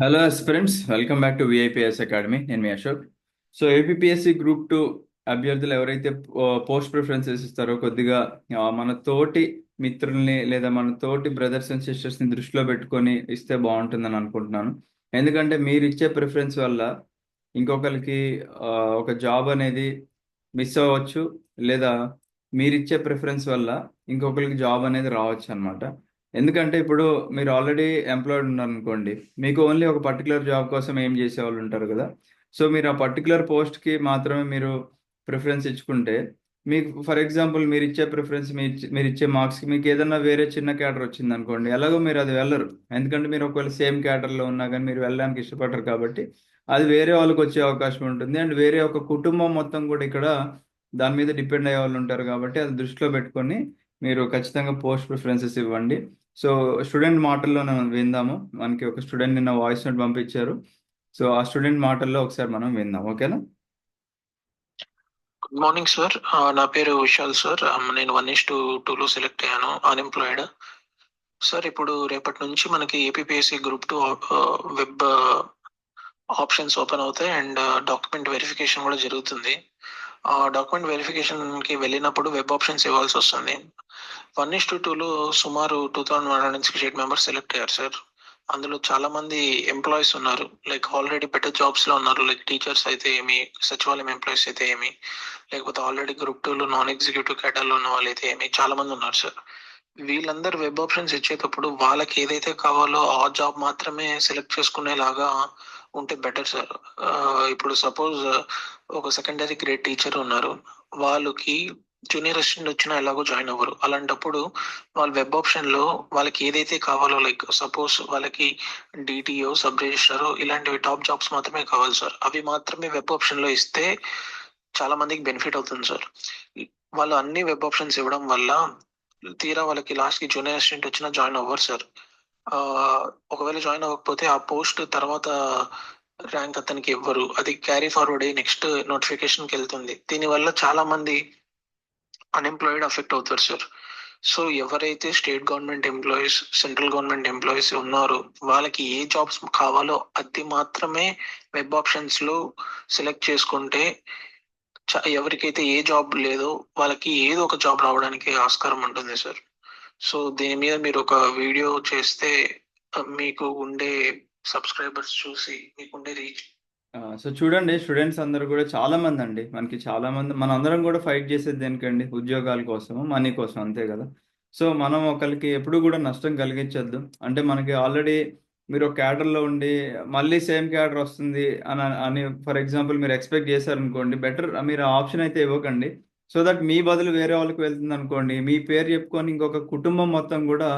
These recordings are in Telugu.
Hello friends welcome back to VIPS academy నేను మీ Ashok. So APSC group two అభ్యర్థులు ఎవరైతే పోస్ట్ ప్రిఫరెన్సెస్ ఇస్తారో కొద్దిగా మన తోటి మిత్రుల్ని లేదా మన తోటి బ్రదర్స్ అండ్ సిస్టర్స్ని దృష్టిలో పెట్టుకొని ఇస్తే బాగుంటుందని అనుకుంటున్నాను. ఎందుకంటే మీరు ఇచ్చే ప్రిఫరెన్స్ వల్ల ఇంకొకరికి ఒక జాబ్ అనేది మిస్ అవ్వచ్చు లేదా మీరు ఇచ్చే ప్రిఫరెన్స్ వల్ల ఇంకొకరికి జాబ్ అనేది రావచ్చు అనమాట ఎందుకంటే ఇప్పుడు మీరు ఆల్రెడీ ఎంప్లాయిడ్ ఉన్నారు అనుకోండి మీకు ఓన్లీ ఒక పర్టికులర్ జాబ్ కోసం ఏం చేసే వాళ్ళు ఉంటారు కదా? సో మీరు ఆ పర్టికులర్ పోస్ట్కి మాత్రమే మీరు ప్రిఫరెన్స్ ఇచ్చుకుంటే మీకు ఫర్ ఎగ్జాంపుల్ మీరు ఇచ్చే ప్రిఫరెన్స్ మీ మీరు ఇచ్చే మార్క్స్కి మీకు ఏదైనా వేరే చిన్న క్యాటర్ వచ్చింది అనుకోండి ఎలాగో మీరు అది వెళ్ళరు. ఎందుకంటే మీరు ఒకవేళ సేమ్ క్యాటర్లో ఉన్నా కానీ మీరు వెళ్ళడానికి ఇష్టపడరు కాబట్టి అది వేరే వాళ్ళకి వచ్చే అవకాశం ఉంటుంది. అండ్ వేరే ఒక కుటుంబం మొత్తం కూడా ఇక్కడ దాని మీద డిపెండ్ అయ్యే వాళ్ళు ఉంటారు కాబట్టి అది దృష్టిలో పెట్టుకొని మీరు ఖచ్చితంగా పోస్ట్ ప్రిఫరెన్సెస్ ఇవ్వండి. సో స్టూడెంట్ మాటల్లో విందాము. మనకి ఒక స్టూడెంట్ నిన్న వాయిస్ నోట్ పంపించారు. సో ఆ స్టూడెంట్ మాటల్లో ఒకసారి మనం విందాం ఓకేనా? గుడ్ మార్నింగ్ సార్ నా పేరు విశాల్ సార్ నేను వన్ ఇస్ టూ టూలో సెలెక్ట్ అయ్యాను అన్ఎంప్లాయిడ్ సార్ ఇప్పుడు రేపటి నుంచి మనకి APPSC group two web options open అవుతాయి అండ్ డాక్యుమెంట్ వెరిఫికేషన్ కూడా జరుగుతుంది. డాక్యుమెంట్ వెరిఫికేషన్కి వెళ్ళినప్పుడు వెబ్ ఆప్షన్స్ ఇవ్వాల్సి వస్తుంది. వన్ ఇస్ టూ టూలో సుమారు two thousand one hundred sixty eight members select అయ్యారు సార్ అందులో చాలా మంది ఎంప్లాయీస్ ఉన్నారు. లైక్ ఆల్రెడీ బెటర్ జాబ్స్లో ఉన్నారు. లైక్ టీచర్స్ అయితే ఏమి సచివాలయం ఎంప్లాయీస్ అయితే ఏమి లేకపోతే ఆల్రెడీ గ్రూప్ టూ లో నాన్ ఎగ్జిక్యూటివ్ కేటర్లో ఉన్న వాళ్ళు అయితే ఏమి చాలా మంది ఉన్నారు సార్ వీళ్ళందరూ వెబ్ ఆప్షన్స్ ఇచ్చేటప్పుడు వాళ్ళకి ఏదైతే కావాలో ఆ జాబ్ మాత్రమే సెలెక్ట్ చేసుకునేలాగా ఉంటే బెటర్ సార్. ఇప్పుడు సపోజ్ ఒక సెకండరీ గ్రేడ్ టీచర్ ఉన్నారు. వాళ్ళకి జూనియర్ అసిస్టెంట్ వచ్చినా ఎలాగో జాయిన్ అవ్వరు. అలాంటప్పుడు వాళ్ళ వెబ్ ఆప్షన్లో వాళ్ళకి ఏదైతే కావాలో లైక్ సపోజ్ వాళ్ళకి డిటిఓ సబ్ రిజిస్టర్ ఇలాంటివి టాప్ జాబ్స్ మాత్రమే కావాలి సార్. అవి మాత్రమే వెబ్ ఆప్షన్లో ఇస్తే చాలా మందికి బెనిఫిట్ అవుతుంది సార్. వాళ్ళు అన్ని వెబ్ ఆప్షన్స్ ఇవ్వడం వల్ల తీరా వాళ్ళకి లాస్ట్కి జూనియర్ అసిస్టెంట్ వచ్చినా జాయిన్ అవ్వరు సార్. ఒకవేళ జాయిన్ అవ్వకపోతే ఆ పోస్ట్ తర్వాత ర్యాంక్ అతనికి ఇవ్వరు. అది క్యారీ ఫార్వర్డ్ అయ్యి నెక్స్ట్ నోటిఫికేషన్కి వెళ్తుంది. దీనివల్ల చాలా మంది అన్ఎంప్లాయిడ్ అఫెక్ట్ అవుతారు సార్ సో ఎవరైతే state government employees central government employees ఉన్నారో వాళ్ళకి ఏ జాబ్స్ కావాలో అది మాత్రమే వెబ్ ఆప్షన్స్లో సెలెక్ట్ చేసుకుంటే ఎవరికైతే ఏ జాబ్ లేదో వాళ్ళకి ఏదో ఒక జాబ్ రావడానికి ఆస్కారం ఉంటుంది సార్ సో దీని మీద మీరు ఒక వీడియో చేస్తే మీకు ఉండే సబ్స్క్రైబర్స్ చూసి మీకు ఉండే రీచ్. సో చూడండి స్టూడెంట్స్ అందరూ కూడా చాలా మంది అండి. మనకి చాలా మంది మన అందరం కూడా ఫైట్ చేసేది దేనికండి? ఉద్యోగాల కోసము మనీ కోసం అంతే కదా? సో మనం ఒకరికి ఎప్పుడు కూడా నష్టం కలిగించద్దు. అంటే మనకి ఆల్రెడీ మీరు ఒక క్యాడర్లో ఉండి మళ్ళీ సేమ్ క్యాడర్ వస్తుంది అని అని ఫర్ ఎగ్జాంపుల్ మీరు ఎక్స్పెక్ట్ చేశారనుకోండి బెటర్ మీరు ఆప్షన్ అయితే ఇవ్వకండి. సో దట్ మీ బదులు వేరే వాళ్ళకి వెళ్తుంది అనుకోండి మీ పేరు చెప్పుకొని ఇంకొక కుటుంబం మొత్తం కూడా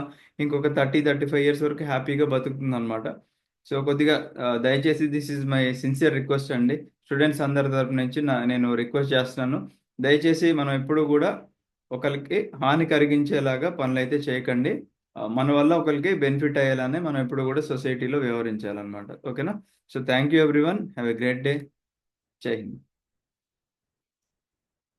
ఇంకొక థర్టీ థర్టీ ఫైవ్ ఇయర్స్ వరకు హ్యాపీగా బతుకుతుంది అనమాట సో కొద్దిగా దయచేసి this is my sincere request అండి. స్టూడెంట్స్ అందరి తరపు నుంచి నా నేను రిక్వెస్ట్ చేస్తున్నాను. దయచేసి మనం ఎప్పుడు కూడా ఒకరికి హాని కలిగించేలాగా పనులు అయితే చేయకండి మన వల్ల ఒకరికి బెనిఫిట్ అయ్యేలానే మనం ఎప్పుడు కూడా సొసైటీలో వ్యవహరించాలన్నమాట. ఓకేనా? So thank you everyone. Have a great day. జై హింద్.